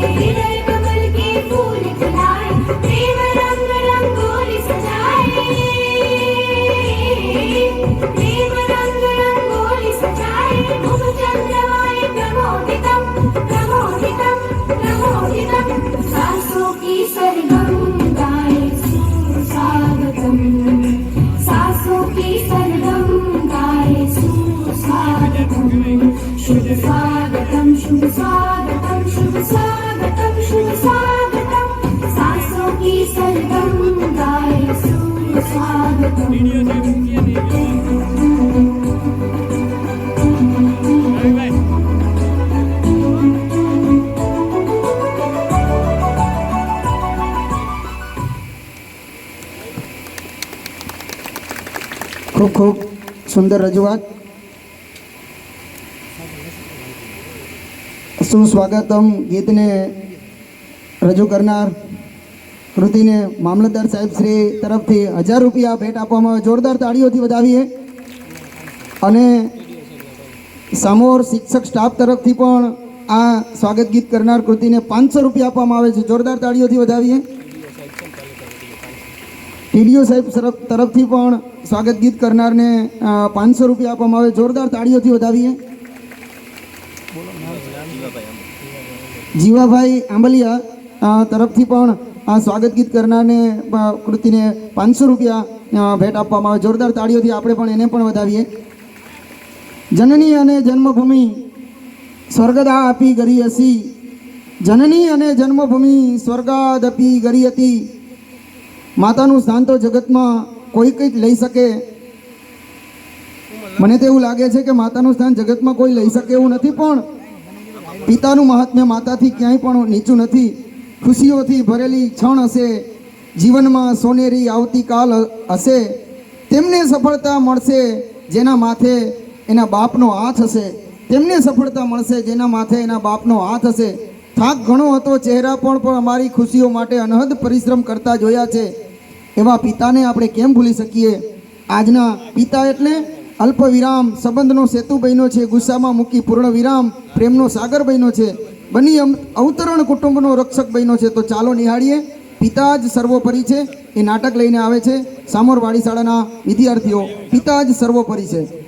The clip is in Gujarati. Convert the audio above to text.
Thank you. ખૂબ ખૂબ સુંદર રજૂઆત. સુસ્વાગતમ ગીતને રજૂ કરનાર કૃતિને મામલતદાર સાહેબ શ્રી તરફથી હજાર રૂપિયા ભેટ આપવામાં આવે. જોરદાર તાળીઓથી વધાવીએ. અને સામોર શિક્ષક સ્ટાફ તરફથી પણ આ સ્વાગત ગીત કરનાર કૃતિને પાંચસો રૂપિયા આપવામાં આવે છે. જોરદાર તાળીઓથી વધાવીએ. ટીડીઓ સાહેબ તરફ- તરફથી પણ સ્વાગત ગીત કરનારને પાંચસો રૂપિયા આપવામાં આવે. જોરદાર તાળીઓથી વધાવીએ. જીવાભાઈ આંબલિયા તરફથી પણ આ સ્વાગત ગીત કરનારને કૃતિને પાંચસો રૂપિયા ભેટ આપવામાં આવે. જોરદાર તાળીઓથી આપણે પણ એને પણ વધાવીએ. જનની અને જન્મભૂમિ સ્વર્ગદા આપી ગરી હસી. જનની અને જન્મભૂમિ સ્વર્ગાદ આપી ગરી હતી. માતાનું સ્થાન તો જગતમાં કોઈ કંઈક લઈ શકે. મને તો એવું લાગે છે કે માતાનું સ્થાન જગતમાં કોઈ લઈ શકે એવું નથી, પણ પિતાનું મહાત્મ્ય માતાથી ક્યાંય પણ નીચું નથી. ખુશીઓથી ભરેલી ક્ષણ હશે, જીવનમાં સોનેરી આવતીકાલ હશે. તેમને સફળતા મળશે જેના માથે એના બાપનો હાથ હશે. તેમને સફળતા મળશે જેના માથે એના બાપનો હાથ હશે. થાક ઘણો હતો, ચહેરા પણ પણ અમારી ખુશીઓ માટે અનહદ પરિશ્રમ કરતા જોયા છે. એવા પિતાને આપણે કેમ ભૂલી શકીએ? આજના પિતા એટલે અલ્પ વિરામ સંબંધનો સેતુ બન્યો છે, ગુસ્સામાં મૂકી પૂર્ણ વિરામ પ્રેમનો સાગર બન્યો છે, બની અવતરણ કુટુંબનો રક્ષક બન્યો છે. તો ચાલો નિહાળીએ. પિતા જ સર્વોપરી છે. એ નાટક લઈને આવે છે સામોર શાળાના વિદ્યાર્થીઓ. પિતા જ સર્વોપરી છે.